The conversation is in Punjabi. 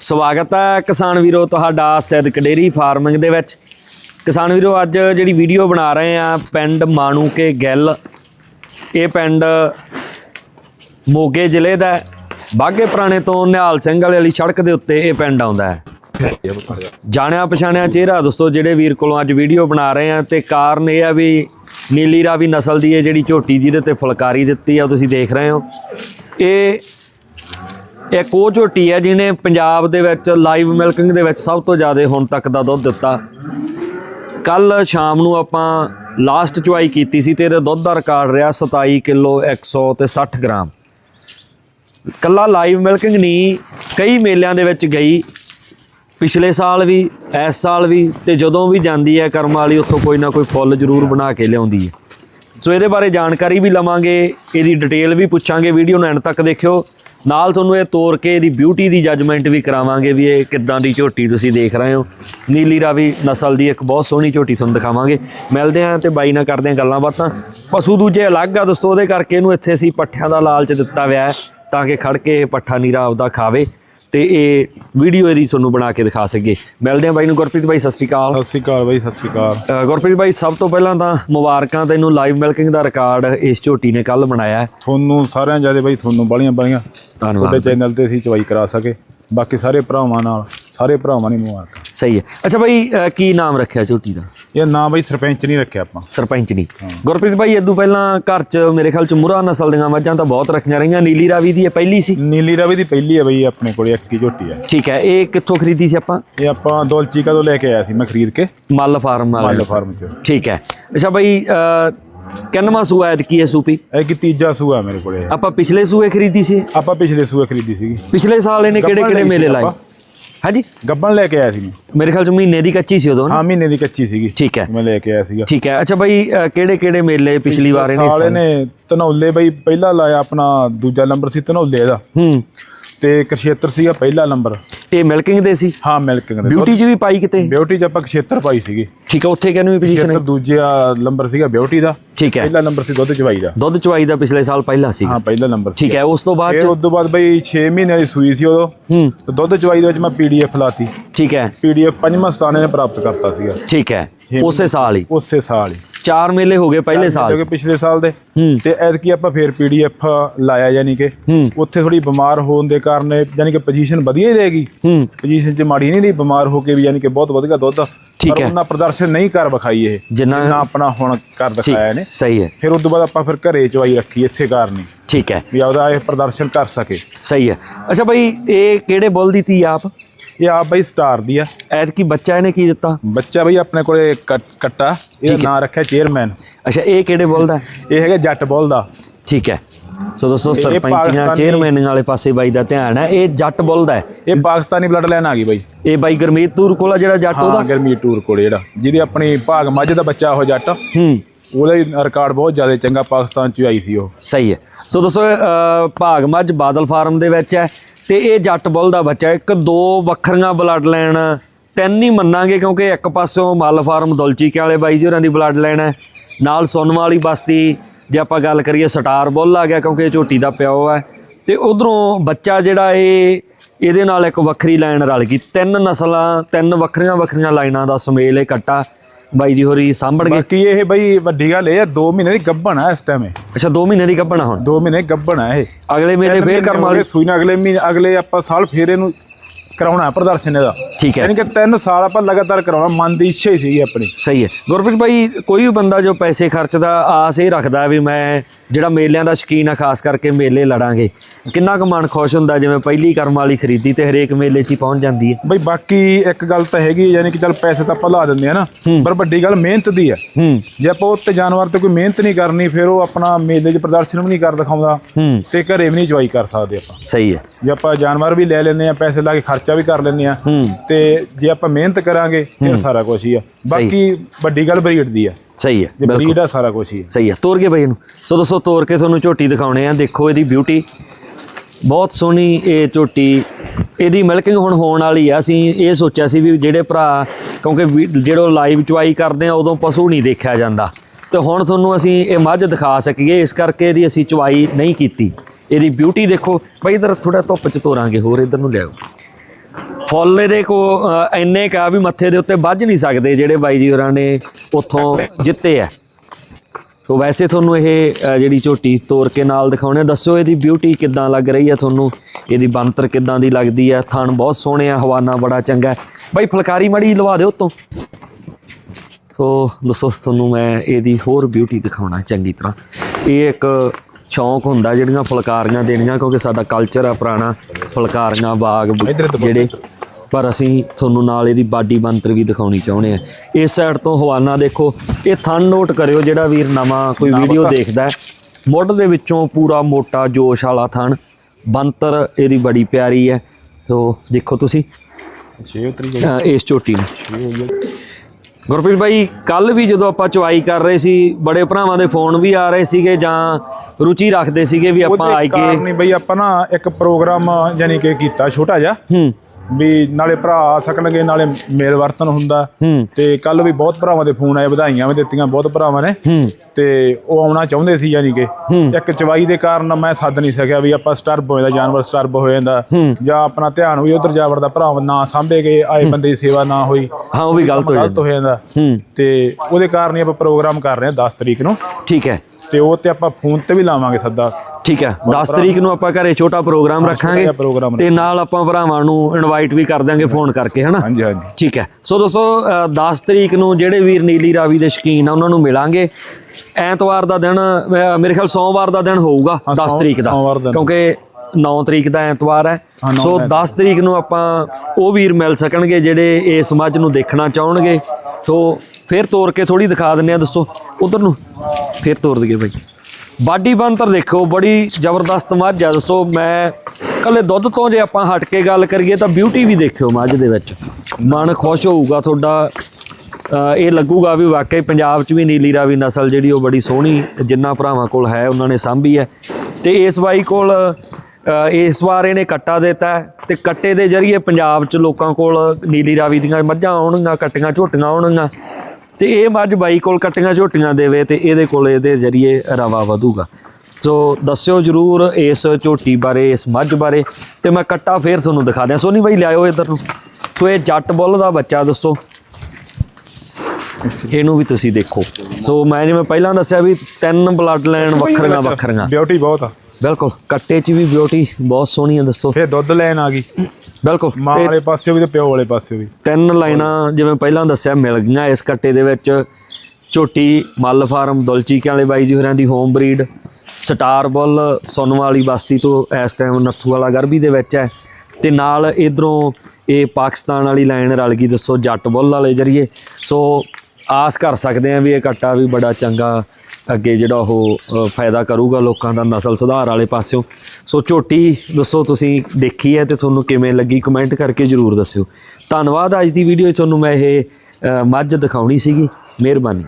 ਸਵਾਗਤ ਹੈ ਕਿਸਾਨ ਵੀਰੋ ਤੁਹਾਡਾ ਸਿੱਧਕ ਕਡੇਰੀ ਫਾਰਮਿੰਗ ਦੇ ਵਿੱਚ। ਕਿਸਾਨ ਵੀਰੋ, ਅੱਜ ਜਿਹੜੀ ਵੀਡੀਓ ਬਣਾ ਰਹੇ ਆ ਪਿੰਡ ਮਾਣੂਕੇ ਗਿੱਲ। ਇਹ ਪਿੰਡ ਮੋਗੇ ਜ਼ਿਲ੍ਹੇ ਦਾ ਹੈ। ਬਾਘੇ ਪੁਰਾਣੇ ਤੋਂ ਨਿਹਾਲ ਸਿੰਘ ਵਾਲੇ ਵਾਲੀ ਸੜਕ ਦੇ ਉੱਤੇ ਇਹ ਪਿੰਡ ਆਉਂਦਾ ਹੈ। ਜਾਣਿਆ ਪਛਾਣਿਆ ਚਿਹਰਾ ਦੋਸਤੋ, ਜਿਹੜੇ ਵੀਰ ਕੋਲੋਂ ਅੱਜ ਵੀਡੀਓ ਬਣਾ ਰਹੇ ਆ ਤੇ ਕਾਰਨ ਇਹ ਆ ਵੀ ਨੀਲੀ ਰਾਵੀ ਨਸਲ ਦੀ ਇਹ ਜਿਹੜੀ ਝੋਟੀ ਜਿਹਦੇ ਤੇ ਫੁਲਕਾਰੀ ਦਿੱਤੀ ਆ ਤੁਸੀਂ ਦੇਖ ਰਹੇ ਹੋ। ਇਹ ਇੱਕ ਉਹ ਝੋਟੀ ਹੈ ਜਿਹਨੇ ਪੰਜਾਬ ਦੇ ਵਿੱਚ ਲਾਈਵ ਮਿਲਕਿੰਗ ਦੇ ਵਿੱਚ ਸਭ ਤੋਂ ਜ਼ਿਆਦਾ ਹੁਣ ਤੱਕ ਦਾ ਦੁੱਧ ਦਿੱਤਾ। ਕੱਲ ਸ਼ਾਮ ਨੂੰ ਆਪਾਂ ਲਾਸਟ ਚੁਆਈ ਕੀਤੀ ਸੀ ਤੇ ਇਹਦਾ ਦੁੱਧ ਦਾ ਰਿਕਾਰਡ ਰਿਹਾ 27 ਕਿਲੋ 100 ਤੇ 60 ਗ੍ਰਾਮ। ਕੱਲਾ ਲਾਈਵ ਮਿਲਕਿੰਗ ਨਹੀਂ, ਕਈ ਮੇਲਿਆਂ ਦੇ ਵਿੱਚ ਗਈ। ਪਿਛਲੇ ਸਾਲ ਵੀ, ਇਸ ਸਾਲ ਵੀ ਤੇ ਜਦੋਂ ਵੀ ਜਾਂਦੀ ਹੈ ਕਰਮ ਵਾਲੀ, ਉੱਥੋਂ ਕੋਈ ਨਾ ਕੋਈ ਫੁੱਲ ਜ਼ਰੂਰ ਬਣਾ ਕੇ ਲਿਆਉਂਦੀ ਹੈ। ਸੋ ਇਹਦੇ ਬਾਰੇ ਜਾਣਕਾਰੀ ਵੀ ਲਵਾਂਗੇ, ਇਹਦੀ ਡਿਟੇਲ ਵੀ ਪੁੱਛਾਂਗੇ, ਵੀਡੀਓ ਨੂੰ ਐਂਡ ਤੱਕ ਦੇਖਿਓ। ਨਾਲ ਤੁਹਾਨੂੰ ਇਹ ਤੋਰ ਕੇ ਇਹਦੀ ਬਿਊਟੀ ਦੀ ਜੱਜਮੈਂਟ ਵੀ ਕਰਾਵਾਂਗੇ ਵੀ ਇਹ ਕਿੱਦਾਂ ਦੀ ਝੋਟੀ ਤੁਸੀਂ ਦੇਖ ਰਹੇ ਹੋ। ਨੀਲੀ ਰਾਵੀ ਨਸਲ ਦੀ ਇੱਕ ਬਹੁਤ ਸੋਹਣੀ ਝੋਟੀ ਤੁਹਾਨੂੰ ਦਿਖਾਵਾਂਗੇ। ਮਿਲਦੇ ਆਂ ਤੇ ਬਾਈ ਨਾਲ ਕਰਦੇ ਆਂ ਗੱਲਾਂ ਬਾਤਾਂ। ਪਸ਼ੂ ਦੂਜੇ ਅਲੱਗ ਆ ਦੋਸਤੋ, ਉਹਦੇ ਕਰਕੇ ਇਹਨੂੰ ਇੱਥੇ ਅਸੀਂ ਪੱਠਿਆਂ ਦਾ ਲਾਲਚ ਦਿੱਤਾ ਹੋਇਆ ਹੈ ਤਾਂ ਕਿ ਖੜ ਕੇ ਇਹ ਪੱਠਾ ਨੀਰਾ ਆਪਦਾ ਖਾਵੇ। ਤੇ ਇਹ ਵੀਡੀਓ ਇਹਦੀ ਤੁਹਾਨੂੰ ਬਣਾ ਕੇ ਦਿਖਾ ਸਕੀਏ ਮਿਲਦੇ ਆਂ ਬਾਈ ਨੂੰ। ਗੁਰਪ੍ਰੀਤ ਬਾਈ ਸਤਿ ਸ਼੍ਰੀ ਅਕਾਲ। ਸਤਿ ਸ਼੍ਰੀ ਅਕਾਲ ਬਾਈ ਸਤਿ ਸ਼੍ਰੀ ਅਕਾਲ। ਗੁਰਪ੍ਰੀਤ ਬਾਈ ਸਭ ਤੋਂ ਪਹਿਲਾਂ ਤਾਂ ਮੁਬਾਰਕਾਂ ਤੈਨੂੰ ਲਾਈਵ ਮਿਲਕਿੰਗ ਦਾ ਰਿਕਾਰਡ ਇਸ ਝੋਟੀ ਨੇ ਕੱਲ ਬਣਾਇਆ ਤੁਹਾਨੂੰ ਸਾਰਿਆਂ ਜਿਆਦੇ ਬਾਈ ਤੁਹਾਨੂੰ ਬਾਲੀਆਂ ਬਾਲੀਆਂ ਤੁਹਾਡੇ ਧੰਨਵਾਦ ਚੈਨਲ ਤੇ ਅਸੀਂ ਚਵਾਈ ਕਰਾ ਸਕੇ। ਬਾਕੀ ਸਾਰੇ ਭਰਾਵਾਂ ਨਾਲ ਸਾਰੇ ਭਰਾਵਾਂ ਨੂੰ ਮੁਬਾਰਕ। ਸਹੀ ਹੈ। ਅੱਛਾ ਬਾਈ ਅ, ਕੀ ਨਾਮ ਰੱਖਿਆ ਝੋਟੀ ਦਾ? ਇਹ ਨਾਂ ਬਾਈ ਸਰਪੰਚ ਨਹੀਂ ਰੱਖਿਆ ਆਪਾਂ। ਸਰਪੰਚ ਨਹੀਂ। ਗੁਰਪ੍ਰੀਤ ਬਾਈ ਇਦੋਂ ਪਹਿਲਾਂ ਘਰ 'ਚ ਮੇਰੇ ਖਿਆਲ 'ਚ ਮੁਰਾ ਨਸਲ ਦੀਆਂ ਮੱਝਾਂ ਤਾਂ ਬਹੁਤ ਰੱਖੀਆਂ ਰਹੀਆਂ। ਨੀਲੀ ਰਾਵੀ ਦੀ ਇਹ ਪਹਿਲੀ ਸੀ? ਨੀਲੀ ਰਾਵੀ ਦੀ ਪਹਿਲੀ ਹੈ ਬਾਈ ਆਪਣੇ ਕੋਲੇ ਇੱਕ ਹੀ ਝੋਟੀ ਹੈ। ਠੀਕ ਹੈ। ਇਹ ਕਿੱਥੋਂ ਖਰੀਦੀ ਸੀ ਆਪਾਂ? ਇਹ ਆਪਾਂ ਦੌਲਚੀ ਕਦੋਂ ਲੈ ਕੇ ਆਇਆ ਸੀ ਮੈਂ ਖਰੀਦ ਕੇ। ਮੱਲ ਫਾਰਮ ਵਾਲੇ ਮੱਲ ਫਾਰਮ ਚ। ਠੀਕ ਹੈ। ਅੱਛਾ ਬਾਈ ਅ, ਕਿੰਨਵਾਂ ਸੂਆ ਐਤਕੀ ਹੈ ਸੂਪੀ ਇਹ ਕੀ ਤੀਜਾ ਸੂਆ ਮੇਰੇ ਕੋਲੇ। ਆਪਾਂ ਪਿਛਲੇ ਸੂਏ ਖਰੀਦੀ ਸੀ? ਆਪਾਂ ਪਿਛਲੇ ਸੂਏ ਖਰੀਦੀ ਸੀਗੀ। ਪਿਛਲੇ ਸਾਲ ਇਹਨੇ ਕਿਹੜੇ ਗੱਭਣ ਕਿਹੜੇ ਲਈ ਮੇਲੇ ਸੀ ਲਾਏ। ਹਾਂਜੀ? ਗੱਬਣ ਲੈ ਕੇ ਆਇਆ ਸੀ ਮੈਂ। ਮੇਰੇ ਖਿਆਲ 'ਚ ਮਹੀਨੇ ਦੀ ਕੱਚੀ ਸੀ ਉਦੋਂ ਨਾ? ਹਾਂ ਮਹੀਨੇ ਦੀ ਕੱਚੀ ਸੀਗੀ। ਠੀਕ ਹੈ। ਮੈਂ ਲੈ ਕੇ ਆਇਆ ਸੀਗਾ। ਠੀਕ ਹੈ। ਅੱਛਾ ਬਾਈ ਕਿਹੜੇ ਕਿਹੜੇ ਮੇਲੇ ਪਿਛਲੀ ਵਾਰ ਇਹਨੇ ਸਾਲੇ ਨੇ ਧਨੌਲੇ ਬਾਈ ਪਹਿਲਾ ਲਾਇਆ ਆਪਣਾ ਦੂਜਾ ਨੰਬਰ ਸੀ ਧਨੌਲੇ ਦਾ। ਹੂੰ। ਤੇ ਕਸ਼ੇਤਰ ਸੀਗਾ ਪਹਿਲਾ ਨੰਬਰ। ਇਹ ਮਿਲਕਿੰਗ ਦੇ ਸੀ? ਹਾਂ ਮਿਲਕਿੰਗ ਦੇ। ਬਿਊਟੀ 'ਚ ਵੀ ਪਾਈ ਕਿਤੇ? ਬਿਊਟੀ ਚ ਆਪਾਂ ਖੇਤਰ ਪਾਈ ਸੀਗੀ। ਠੀਕ ਹੈ ਉੱਥੇ ਕਿਹਨੂੰ ਵੀ ਪੋਜੀਸ਼ਨ ਖੇਤਰ ਦੂਜਾ ਨੰਬਰ ਸੀਗਾ ਬਿਊਟੀ ਦਾ। ਠੀਕ ਹੈ। ਪਹਿਲਾ ਨੰਬਰ ਸੀ ਦੁੱਧ ਚਵਾਈ ਦਾ। ਦੁੱਧ ਚਵਾਈ ਦਾ ਪਿਛਲੇ ਸਾਲ ਪਹਿਲਾ ਸੀ ਹਾਂ ਪਹਿਲਾ ਨੰਬਰ ਠੀਕ ਹੈ ਉਸ ਤੋਂ ਬਾਅਦ ਫਿਰ ਉਸ ਤੋਂ ਬਾਅਦ ਬਈ 6 ਮਹੀਨਿਆਂ ਦੀ ਸੂਈ ਸੀ ਉਦੋਂ। ਹੂੰ। ਤੇ ਦੁੱਧ ਚਵਾਈ ਦੇ ਵਿੱਚ ਮੈਂ ਪੀਡੀਐਫ ਲਾਤੀ। ਠੀਕ ਹੈ। ਪੀਡੀਐਫ ਪੰਜਵਾਂ ਸਥਾਨ ਨੇ ਪ੍ਰਾਪਤ ਕਰਤਾ ਸੀਗਾ। ਠੀਕ ਹੈ ਉਸੇ ਸਾਲ ਹੀ। ਉਸੇ ਸਾਲ ਹੀ। ਚਾਰ ਮੇਲੇ ਹੋ ਗਏ ਪਹਿਲੇ ਸਾਲ ਕਿਉਂਕਿ ਪਿਛਲੇ ਸਾਲ ਦੇ। ਤੇ ਐਤਕੀ ਆਪਾਂ ਫੇਰ ਪੀਡੀਐਫ ਲਾਇਆ ਯਾਨੀ ਕਿ। ਉੱਥੇ ਥੋੜੀ ਬਿਮਾਰ ਹੋਣ ਦੇ ਕਾਰਨ ਯਾਨੀ ਕਿ ਪੋਜੀਸ਼ਨ ਵਧੀਆ ਹੀ ਰਹੇਗੀ। ਪੋਜੀਸ਼ਨ 'ਚ ਮਾੜੀ ਨਹੀਂ ਰਹੀ ਬਿਮਾਰ ਹੋ ਕੇ ਵੀ ਯਾਨੀ ਕਿ ਬਹੁਤ ਵਧੀਆ ਦੁੱਧ ਠੀਕ ਹੈ। ਉਹਨਾਂ ਪ੍ਰਦਰਸ਼ਨ ਨਹੀਂ ਕਰ ਵਿਖਾਈ ਇਹ। ਜਿੰਨਾ ਆਪਣਾ ਹੁਣ ਕਰ ਦਿਖਾਇਆ ਨੇ ਸਹੀ ਹੈ। ਫਿਰ ਉਸ ਤੋਂ ਬਾਅਦ ਆਪਾਂ ਫਿਰ ਘਰੇ ਚਵਾਈ ਰੱਖੀ ਇਸੇ ਕਾਰਨ ਹੀ। ਠੀਕ ਹੈ। ਵੀ ਆਪਦਾ ਇਹ ਪ੍ਰਦਰਸ਼ਨ ਕਰ ਸਕੇ। ਸਹੀ ਹੈ। ਅੱਛਾ ਬਾਈ ਇਹ ਕਿਹੜੇ ਬੁੱਲ ਦੀ ਤੀ ਆਪ? ਇਹ ਆਪ ਬਈ ਸਟਾਰ ਦੀ ਆ। ਐਤਕੀ ਬੱਚਾ ਇਹਨੇ ਕੀ ਦਿੱਤਾ? ਬੱਚਾ ਬਈ ਆਪਣੇ ਕੋਲੇ ਕੱਟ- ਇਹਦਾ ਨਾਂ ਰੱਖਿਆ ਚੇਅਰਮੈਨ। ਅੱਛਾ ਇਹ ਕਿਹੜੇ ਬੁੱਲ ਦਾ? ਇਹ ਹੈਗਾ ਜੱਟ ਬੋਲ ਦਾ। ਠੀਕ ਹੈ। ਸੋ ਦੋਸਤੋ ਇਹ ਸਰਪੰਚੀਆਂ ਚੇਅਰਮੈਨ ਵਾਲੇ ਪਾਸੇ ਬਾਈ ਦਾ ਧਿਆਨ ਹੈ। ਇਹ ਜੱਟ ਬੁੱਲ ਦਾ ਹੈ। ਇਹ ਪਾਕਿਸਤਾਨੀ ਬਲੱਡ ਲਾਈਨ ਆ ਗਈ ਬਈ। ਇਹ ਬਾਈ ਗਰਮੀਤ ਤੂਰ ਕੋਲ ਆ ਜਿਹੜਾ ਜੱਟ ਹਾਂ ਉਹਦਾ? ਗਰਮੀ ਟੂਰ ਕੋਲੇ ਜਿਹੜਾ। ਜਿਹਦੀ ਆਪਣੀ ਭਾਗ ਮੱਝ ਦਾ ਬੱਚਾ ਉਹ ਜੱਟ। ਹੂੰ। ਉਹਦਾ ਹੀ ਰਿਕਾਰਡ ਬਹੁਤ ਜ਼ਿਆਦਾ ਚੰਗਾ ਪਾਕਿਸਤਾਨ ਚ ਆਈ ਸੀ ਉਹ। ਸਹੀ ਹੈ। ਸੋ ਦੋਸਤੋ ਭਾਗ ਮੱਝ ਬਾਦਲ ਫਾਰਮ ਦੇ ਵਿੱਚ ਹੈ। ਤੇ ਇਹ ਜੱਟ ਬੁੱਲ ਦਾ ਬੱਚਾ ਇੱਕ ਦੋ ਵੱਖਰੀਆਂ ਬਲੱਡ ਲਾਈਨ ਤਿੰਨ ਹੀ ਮੰਨਾਂਗੇ ਕਿਉਂਕਿ ਇੱਕ ਪਾਸਿਓਂ ਮੱਲ ਫਾਰਮ ਦੁਲਚੀ ਕੇ ਵਾਲੇ ਬਾਈ ਜੀ ਹੋਰਾਂ ਦੀ ਬਲੱਡ ਲਾਈਨ ਹੈ। ਨਾਲ ਸੁਣਨ ਵਾਲੀ ਬਸਤੀ, ਜੇ ਆਪਾਂ ਗੱਲ ਕਰੀਏ ਸਟਾਰ ਬੁੱਲ ਆ ਗਿਆ ਕਿਉਂਕਿ ਇਹ ਝੋਟੀ ਦਾ ਪਿਓ ਹੈ। ਤੇ ਉਧਰੋਂ ਬੱਚਾ ਜਿਹੜਾ ਇਹ, ਇਹਦੇ ਨਾਲ ਇੱਕ ਵੱਖਰੀ ਲਾਈਨ ਰਲ ਗਈ। ਤਿੰਨ ਨਸਲਾਂ, ਤਿੰਨ ਵੱਖਰੀਆਂ ਵੱਖਰੀਆਂ ਲਾਈਨਾਂ ਦਾ ਸਮੇਲ ਇਹ ਕੱਟਾ। ਬਾਈ ਜੀ ਹੋਰੀ ਸਾਂਭਣਗੇ? ਬਾਕੀ ਇਹ ਬਈ ਵੱਡੀ ਗੱਲ ਇਹ ਆ 2 ਮਹੀਨੇ ਦੀ ਗੱਭਣ ਆ ਇਸ ਟਾਈਮ ਇਹ। ਅੱਛਾ 2 ਮਹੀਨੇ ਦੀ ਗੱਭਣਾ ਹੁਣ? 2 ਮਹੀਨੇ ਗੱਭਣ ਆ ਇਹ। ਅਗਲੇ ਮੇਲੇ ਫੇਰ ਕਰਮ ਵਾਲੀ ਸੂਈ ਨਾਲ ਅਗਲੇ ਮਹੀਨੇ ਅਗਲੇ ਆਪਾਂ ਸਾਲ ਫੇਰ ਇਹਨੂੰ ਕਰਾਉਣਾ ਪ੍ਰਦਰਸ਼ਨ ਇਹਦਾ। ਠੀਕ ਹੈ। ਯਾਨੀ ਕਿ 3 ਸਾਲ ਆਪਾਂ ਲਗਾਤਾਰ ਕਰਾਉਣਾ ਮਨ ਦੀ ਇੱਛਾ ਹੀ ਸੀਗੀ ਆਪਣੀ। ਸਹੀ ਹੈ। ਗੁਰਪ੍ਰੀਤ ਭਾਈ ਕੋਈ ਵੀ ਬੰਦਾ ਜੋ ਪੈਸੇ ਖਰਚਦਾ ਆਸ ਇਹ ਰੱਖਦਾ ਵੀ ਮੈਂ ਜਿਹੜਾ ਮੇਲਿਆਂ ਦਾ ਸ਼ਕੀਨ ਆ ਖਾਸ ਕਰਕੇ ਮੇਲੇ ਲੜਾਂਗੇ। ਕਿੰਨਾ ਕੁ ਮਨ ਖੁਸ਼ ਹੁੰਦਾ ਜਿਵੇਂ ਪਹਿਲੀ ਕਰਮ ਵਾਲੀ ਖਰੀਦੀ ਤੇ ਹਰੇਕ ਮੇਲੇ 'ਚ ਹੀ ਪਹੁੰਚ ਜਾਂਦੀ ਹੈ? ਬਈ ਬਾਕੀ ਇੱਕ ਗੱਲ ਤਾਂ ਹੈਗੀ ਯਾਨੀ ਕਿ ਚੱਲ ਪੈਸੇ ਤਾਂ ਆਪਾਂ ਲਾ ਦਿੰਦੇ ਆ ਨਾ ਪਰ ਵੱਡੀ ਗੱਲ ਮਿਹਨਤ ਦੀ ਹੂੰ। ਜੇ ਆਪਾਂ ਉੱਤੇ ਜਾਨਵਰ ਤੇ ਕੋਈ ਮਿਹਨਤ ਨਹੀਂ ਕਰਨੀ ਫਿਰ ਉਹ ਆਪਣਾ ਮੇਲੇ 'ਚ ਪ੍ਰਦਰਸ਼ਨ ਵੀ ਨਹੀਂ ਕਰ ਦਿਖਾਉਂਦਾ ਤੇ ਘਰੇ ਵੀ ਨਹੀਂ ਜਵਾਈ ਕਰ ਸਕਦੇ ਆਪਾਂ। ਸਹੀ ਹੈ। ਜੇ ਆਪਾਂ ਜਾਨਵਰ ਵੀ ਲੈ ਲੈਂਦੇ ਆ ਪੈਸੇ ਲਾ ਕੇ ਖਰਚਾ ਵੀ ਕਰ ਲੈਂਦੇ ਆ। ਤੇ ਜੇ ਆਪਾਂ ਮਿਹਨਤ ਕਰਾਂਗੇ ਫਿਰ ਸਾਰਾ ਕੁਝ ਹੀ ਆ। ਬਾਕੀ ਵੱਡੀ ਗੱਲ ਬਰੀਡ ਦੀ ਆ। ਸਹੀ ਹੈ ਬਰੀਡ ਆ ਸਾਰਾ ਕੁਝ ਹੀ ਆ। ਸਹੀ ਹੈ ਤੋਰ ਕੇ ਭਾਈ ਇਹਨੂੰ। ਸੋ ਦੋਸਤੋ ਤੋਰ ਕੇ ਤੁਹਾਨੂੰ ਝੋਟੀ ਦਿਖਾਉਣੇ ਆ। ਦੇਖੋ ਇਹਦੀ ਬਿਊਟੀ ਬਹੁਤ ਸੋਹਣੀ ਇਹ ਝੋਟੀ। ਇਹਦੀ ਮਿਲਕਿੰਗ ਹੁਣ ਹੋਣ ਵਾਲੀ ਆ। ਅਸੀਂ ਇਹ ਸੋਚਿਆ ਸੀ ਵੀ ਜਿਹੜੇ ਭਰਾ ਕਿਉਂਕਿ ਜਿਹੜੋ ਲਾਈਵ ਚੁਆਈ ਕਰਦੇ ਆ ਉਦੋਂ ਪਸ਼ੂ ਨਹੀਂ ਦੇਖਿਆ ਜਾਂਦਾ। ਤੇ ਹੁਣ ਤੁਹਾਨੂੰ ਅਸੀਂ ਇਹ ਮੱਝ ਦਿਖਾ ਸਕੀਏ। ਇਸ ਕਰਕੇ ਇਹਦੀ ਅਸੀਂ ਚੁਆਈ ਨਹੀਂ ਕੀਤੀ। ਇਹਦੀ ਬਿਊਟੀ ਦੇਖੋ। ਭਾਈ ਇਧਰ ਥੋੜਾ ਧੁੱਪ ਚ ਤੋਰਾਂਗੇ। ਹੋਰ ਇਧਰ ਨੂੰ ਲਿਆਓ। ਫੁੱਲ ਇਹਦੇ ਕੋ ਇੰਨੇ ਕਾ ਵੀ ਮੱਥੇ ਦੇ ਉੱਤੇ ਵੱਜ ਨਹੀਂ ਸਕਦੇ ਜਿਹੜੇ ਬਾਈ ਜੀ ਹੋਰਾਂ ਨੇ ਉੱਥੋਂ ਜਿੱਤੇ ਆ। ਸੋ ਵੈਸੇ ਤੁਹਾਨੂੰ ਇਹ ਜਿਹੜੀ ਝੋਟੀ ਤੋੜ ਕੇ ਨਾਲ ਦਿਖਾਉਣੇ। ਦੱਸੋ ਇਹਦੀ ਬਿਊਟੀ ਕਿੱਦਾਂ ਲੱਗ ਰਹੀ ਹੈ ਤੁਹਾਨੂੰ? ਇਹਦੀ ਬੰਤਰ ਕਿੱਦਾਂ ਦੀ ਲੱਗਦੀ ਹੈ ਥਣ ਬਹੁਤ ਸੋਹਣੇ ਆ ਹਵਾਨਾ ਬੜਾ ਚੰਗਾ। ਬਾਈ ਫੁਲਕਾਰੀ ਮੜੀ ਲਵਾ ਦਿਓ ਉੱਤੋਂ। ਸੋ ਦੱਸੋ ਤੁਹਾਨੂੰ ਮੈਂ ਇਹਦੀ ਹੋਰ ਬਿਊਟੀ ਦਿਖਾਉਣਾ ਚੰਗੀ ਤਰ੍ਹਾਂ। ਇਹ ਇੱਕ ਸ਼ੌਂਕ ਹੁੰਦਾ ਜਿਹੜੀਆਂ ਫੁਲਕਾਰੀਆਂ ਦੇਣੀਆਂ ਕਿਉਂਕਿ ਸਾਡਾ ਕਲਚਰ ਆ ਪੁਰਾਣਾ। ਫੁਲਕਾਰੀਆਂ ਬਾਗ ਜਿਹੜੇ ਪਰ ਅਸੀਂ ਤੁਹਾਨੂੰ ਨਾਲ ਇਹਦੀ ਬਾਡੀ ਬੰਤਰ ਵੀ ਦਿਖਾਉਣੀ ਚਾਹੁੰਦੇ ਆ ਇਸ ਸਾਈਡ ਤੋਂ ਹਵਾਨਾ ਦੇਖੋ ਇਹ ਥਣ ਨੋਟ ਕਰਿਓ ਜਿਹੜਾ ਵੀਰ ਨਵਾਂ ਕੋਈ ਵੀਡੀਓ ਦੇਖਦਾ ਮੁੱਢ ਦੇ ਵਿੱਚੋਂ ਪੂਰਾ ਮੋਟਾ ਜੋਸ਼ ਵਾਲਾ ਥਣ ਬੰਤਰ ਇਹਦੀ ਬੜੀ ਪਿਆਰੀ ਹੈ। ਸੋ ਦੇਖੋ ਤੁਸੀਂ। 6 ਉਤਰੀ ਅ, ਇਸ ਚੋਟੀ ਨੂੰ। ਗੁਰਪ੍ਰੀਤ ਭਾਈ ਕੱਲ ਵੀ ਜਦੋਂ ਆਪਾਂ ਚਵਾਈ ਕਰ ਰਹੇ ਸੀ ਬੜੇ ਭਰਾਵਾਂ ਦੇ ਫੋਨ ਵੀ ਆ ਰਹੇ ਸੀਗੇ ਜਾਂ ਰੁਚੀ ਰੱਖਦੇ ਸੀਗੇ ਵੀ ਆਪਾਂ ਆਈ ਕੇ ਨਹੀਂ ਬਈ ਆਪਾਂ ਨਾ ਇੱਕ ਪ੍ਰੋਗਰਾਮ ਯਾਨੀ ਕਿ ਕੀਤਾ ਛੋਟਾ ਜਿਹਾ। ਹੂੰ। ਵੀ ਨਾਲੇ ਭਰਾ ਆ ਸਕਣਗੇ ਨਾਲੇ ਮੇਲ ਵਰਤਨ ਹੁੰਦਾ। ਤੇ ਕੱਲ ਵੀ ਬਹੁਤ ਭਰਾਵਾਂ ਦੇ ਫੋਨ ਆਏ ਵਧਾਈਆਂ ਵੀ ਦਿੱਤੀਆਂ ਬਹੁਤ ਭਰਾਵਾਂ ਨੇ। ਤੇ ਉਹ ਆਉਣਾ ਚਾਹੁੰਦੇ ਸੀ ਯਾਨੀ ਕਿ। ਇੱਕ ਚਵਾਈ ਦੇ ਕਾਰਨ ਮੈਂ ਸੱਦ ਨਹੀਂ ਸਕਿਆ ਵੀ ਆਪਾਂ ਸਟਰਬ ਹੋ ਜਾਂਦਾ ਜਾਨਵਰ ਸਟਰਬ ਹੋ ਜਾਂਦਾ। ਜਾਂ ਆਪਣਾ ਧਿਆਨ ਵੀ ਉਧਰ ਜਾ ਵੜਦਾ ਭਰਾ ਨਾ ਸਾਂਭੇ ਗਏ ਆਏ ਬੰਦੇ ਦੀ ਸੇਵਾ ਨਾ ਹੋਈ। ਹਾਂ ਉਹ ਵੀ ਗਲਤ ਹੋ ਜਾਂਦਾ। ਤੇ ਉਹਦੇ ਕਾਰਨ ਹੀ ਆਪਾਂ ਪ੍ਰੋਗਰਾਮ ਕਰ ਰਹੇ ਹਾਂ 10 ਤਰੀਕ ਨੂੰ। ਠੀਕ ਹੈ। ਤੇ ਉਹ ਤੇ ਆਪਾਂ ਫੋਨ ਤੇ ਵੀ ਲਾਵਾਂਗੇ ਸੱਦਾ। ਠੀਕ ਹੈ 10 ਤਰੀਕ ਨੂੰ ਆਪਾਂ ਘਰੇ ਛੋਟਾ ਪ੍ਰੋਗਰਾਮ ਰੱਖਾਂਗੇ ਤੇ ਨਾਲ ਆਪਾਂ ਭਰਾਵਾਂ ਨੂੰ ਇਨਵਾਈਟ ਵੀ ਕਰ ਦਾਂਗੇ ਫੋਨ ਕਰਕੇ ਹਨਾ? ਹਾਂਜੀ ਹਾਂਜੀ। ਠੀਕ ਹੈ ਸੋ ਦੋਸਤੋ ਅ, 10 ਤਰੀਕ ਨੂੰ ਜਿਹੜੇ ਵੀਰ ਨੀਲੀ ਰਾਵੀ ਦੇ ਸ਼ੌਕੀਨ ਆ ਉਹਨਾਂ ਨੂੰ ਮਿਲਾਂਗੇ। ਐਤਵਾਰ ਦਾ ਦਿਨ ਮੇਰੇ ਖਿਆਲ ਸੋਮਵਾਰ ਦਾ ਦਿਨ ਹੋਊਗਾ ਹਾਂ, 10 ਸੋਮ- ਤਰੀਕ ਦਾ। ਕਿਉਂਕਿ 9 ਤਰੀਕ ਦਾ ਐਤਵਾਰ ਹੈ। ਸੋ ਐਤਵਾਰ। 10 ਤਰੀਕ ਨੂੰ ਆਪਾਂ ਉਹ ਵੀਰ ਮਿਲ ਸਕਣਗੇ ਜਿਹੜੇ ਇਸ ਮੱਝ ਨੂੰ ਦੇਖਣਾ ਚਾਹਣਗੇ। ਤੋ ਫਿਰ ਤੋੜ ਕੇ ਥੋੜੀ ਦਿਖਾ ਦਿੰਨੇ ਆ ਦੱਸੋ ਉਧਰ ਨੂੰ। ਫਿਰ ਤੋੜ ਦਈਏ ਬਾਈ। ਬਾਡੀ ਬੰਤਰ ਦੇਖੋ, ਬੜੀ ਜ਼ਬਰਦਸਤ ਮੱਝ ਆ। ਦੱਸੋ, ਮੈਂ ਕੱਲੇ ਦੁੱਧ ਤੋਂ ਜੇ ਆਪਾਂ ਹਟ ਕੇ ਗੱਲ ਕਰੀਏ ਤਾਂ ਬਿਊਟੀ ਵੀ ਦੇਖਿਓ ਮੱਝ ਦੇ ਵਿੱਚ। ਮਨ ਖੁਸ਼ ਹੋਊਗਾ ਤੁਹਾਡਾ। ਇਹ ਲੱਗੂਗਾ ਵੀ ਵਾਕਈ ਪੰਜਾਬ 'ਚ ਵੀ ਨੀਲੀ ਰਾਵੀ ਨਸਲ ਜਿਹੜੀ ਉਹ ਬੜੀ ਸੋਹਣੀ ਜਿੰਨਾ ਭਰਾਵਾਂ ਕੋਲ ਹੈ, ਉਹਨਾਂ ਨੇ ਸਾਂਭੀ ਹੈ। ਤੇ ਇਸ ਬਾਈ ਕੋਲ ਇਸ ਵਾਰ ਇਹਨੇ ਕੱਟਾ ਦਿੱਤਾ ਹੈ ਤੇ ਕੱਟੇ ਦੇ ਜ਼ਰੀਏ ਪੰਜਾਬ 'ਚ ਲੋਕਾਂ ਕੋਲ ਨੀਲੀ ਰਾਵੀ ਦੀਆਂ ਮੱਝਾਂ ਆਉਣਗੀਆਂ, ਕੱਟੀਆਂ ਝੋਟੀਆਂ ਆਉਣਗੀਆਂ। ਤੇ ਇਹ ਮੱਝ ਬਾਈ ਕੋਲ ਕੱਟੀਆਂ ਝੋਟੀਆਂ ਦੇਵੇ ਤੇ ਇਹਦੇ ਕੋਲ ਇਹਦੇ ਜ਼ਰੀਏ ਰਵਾ ਵਧੂਗਾ। ਸੋ ਦੱਸਿਓ ਜਰੂਰ ਇਸ ਝੋਟੀ ਬਾਰੇ ਇਸ ਮੱਝ ਬਾਰੇ ਤੇ ਮੈਂ ਕੱਟਾ ਫੇਰ ਤੁਹਾਨੂੰ ਦਿਖਾ ਦਿਆਂ। ਸੋਨੀ ਬਾਈ ਲਿਆਇਓ ਇੱਧਰ ਨੂੰ। ਸੋ ਇਹ ਜੱਟ ਬੁੱਲ ਦਾ ਬੱਚਾ ਦੱਸੋ। ਇਹਨੂੰ ਵੀ ਤੁਸੀਂ ਦੇਖੋ। ਸੋ ਮੈਂ ਜਿਵੇਂ ਪਹਿਲਾਂ ਦੱਸਿਆ ਵੀ ਤਿੰਨ ਬਲੱਡ ਲਾਈਨ ਵੱਖਰੀਆਂ ਵੱਖਰੀਆਂ। ਬਿਊਟੀ ਬਹੁਤ ਆ। ਬਿਲਕੁਲ ਕੱਟੇ 'ਚ ਵੀ ਬਿਊਟੀ ਬਹੁਤ ਸੋਹਣੀ ਹੈ ਦੱਸੋ। ਫੇਰ ਦੁੱਧ ਲੈਣ ਆ ਗਈ। ਬਿਲਕੁਲ। ਮਾਂ ਵਾਲੇ ਪਾਸੇ ਵੀ ਤੇ ਪਿਓ ਵਾਲੇ ਪਾਸੇ ਵੀ। ਤਿੰਨ ਲਾਈਨਾਂ ਜਿਵੇਂ ਪਹਿਲਾਂ ਦੱਸਿਆ ਮਿਲ ਗਈਆਂ ਇਸ ਕੱਟੇ ਦੇ ਵਿੱਚ। ਝੋਟੀ ਮੱਲ ਫਾਰਮ ਦੁਲਚੀਕਿਆਂ ਵਾਲੇ ਬਾਈ ਜੀ ਹੋਰਾਂ ਦੀ ਹੋਮ ਬਰੀਡ ਸਟਾਰ ਬੁੱਲ ਸੁੰਨ ਵਾਲੀ ਬਸਤੀ ਤੋਂ ਇਸ ਟਾਈਮ ਨੱਥੂ ਵਾਲਾ ਗਰਬੀ ਦੇ ਵਿੱਚ ਹੈ। ਤੇ ਨਾਲ ਇਧਰੋਂ ਇਹ ਪਾਕਿਸਤਾਨ ਵਾਲੀ ਲਾਈਨ ਰਲ ਗਈ ਦੱਸੋ ਜੱਟ ਬੁੱਲ ਵਾਲੇ ਜਰੀਏ। ਸੋ ਆਸ ਕਰ ਸਕਦੇ ਆ ਵੀ ਇਹ ਕੱਟਾ ਵੀ ਬੜਾ ਚੰਗਾ ਅੱਗੇ ਜਿਹੜਾ ਉਹ ਫਾਇਦਾ ਕਰੂਗਾ ਲੋਕਾਂ ਦਾ ਨਸਲ ਸੁਧਾਰ ਵਾਲੇ ਪਾਸਿਓਂ। ਸੋ ਝੋਟੀ ਦੱਸੋ ਤੁਸੀਂ ਦੇਖੀ ਹੈ ਤੇ ਤੁਹਾਨੂੰ ਕਿਵੇਂ ਲੱਗੀ? ਕਮੈਂਟ ਕਰਕੇ ਜਰੂਰ ਦੱਸਿਓ। ਧੰਨਵਾਦ, ਅੱਜ ਦੀ ਵੀਡੀਓ 'ਚ ਤੁਹਾਨੂੰ ਮੈਂ ਇਹ ਮੱਝ ਦਿਖਾਉਣੀ ਸੀਗੀ। ਮਿਹਰਬਾਨੀ।